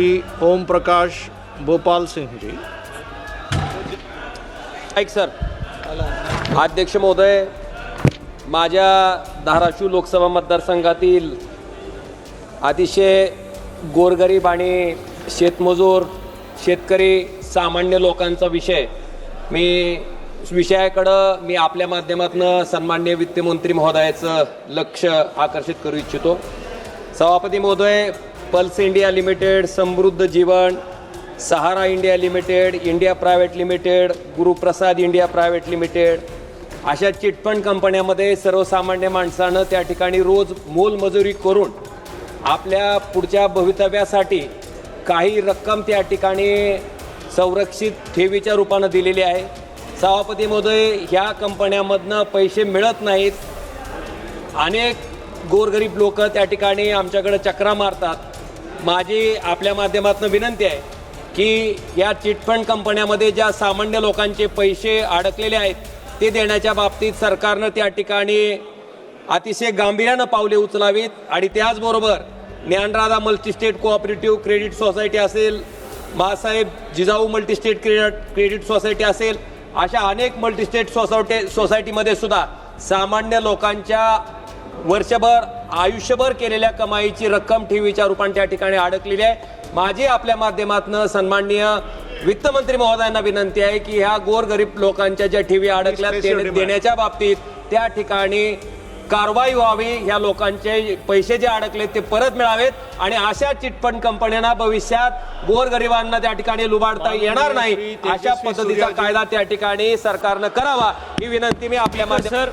श्री ओम प्रकाश भोपाल सिंह जी। ऐक सर अध्यक्ष महोदय माझ्या धाराशिव लोकसभा मतदारसंघातील अतिशय गोरगरीब आणि शेतमजूर शेतकरी सामान्य लोकांचा विषय. मी विषयाकडं मी आपल्या माध्यमातून सन्मान्य वित्तमंत्री महोदयाचं लक्ष आकर्षित करू इच्छितो. सभापती महोदय Pearls India limited Samruddha Jeevan Sahara India limited India private limited Guruprasad India private limited अशा चिटफंड कंपन्यामध्ये सर्वसामान्य माणसानं त्या ठिकाणी रोज मोलमजुरी करून आपल्या पुढच्या भवितव्यासाठी काही रक्कम त्या ठिकाणी संरक्षित ठेवीच्या रूपानं दिलेली आहे. सभापती महोदय ह्या कंपन्यामधनं पैसे मिळत नाहीत. अनेक गोरगरीब लोक त्या ठिकाणी आमच्याकडे चक्रा मारतात. माझी आपल्या माध्यमातून विनंती आहे की या चिटफंड कंपन्यामध्ये ज्या सामान्य लोकांचे पैसे अडकलेले आहेत ते देण्याच्या बाबतीत सरकारनं त्या ठिकाणी अतिशय गांभीर्यानं पावले उचलावीत आणि त्याचबरोबर Dnyanradha multi state cooperative credit society असेल Masaheb Jijau multi state credit credit society असेल अशा अनेक मल्टीस्टेट सोसायटी सोसायटीमध्ये सुद्धा सामान्य लोकांच्या वर्षभर आयुष्यभर केलेल्या कमाईची रक्कम ठेवीच्या रूपाने त्या ठिकाणी अडकलेली आहे. माझी आपल्या माध्यमातून सन्माननीय वित्तमंत्री महोदयांना विनंती आहे की ह्या गोरगरीब लोकांच्या ज्या ठेवी अडकल्या देण्याच्या बाबतीत त्या ठिकाणी कारवाई व्हावी ह्या लोकांचे पैसे जे अडकले ते परत मिळावेत आणि अशा चिटफंड कंपन्यांना भविष्यात गोरगरिबांना त्या ठिकाणी लुबाडता येणार नाही. अशा पद्धतीचा कायदा त्या ठिकाणी सरकारनं करावा. ही विनंती मी आपल्या सर.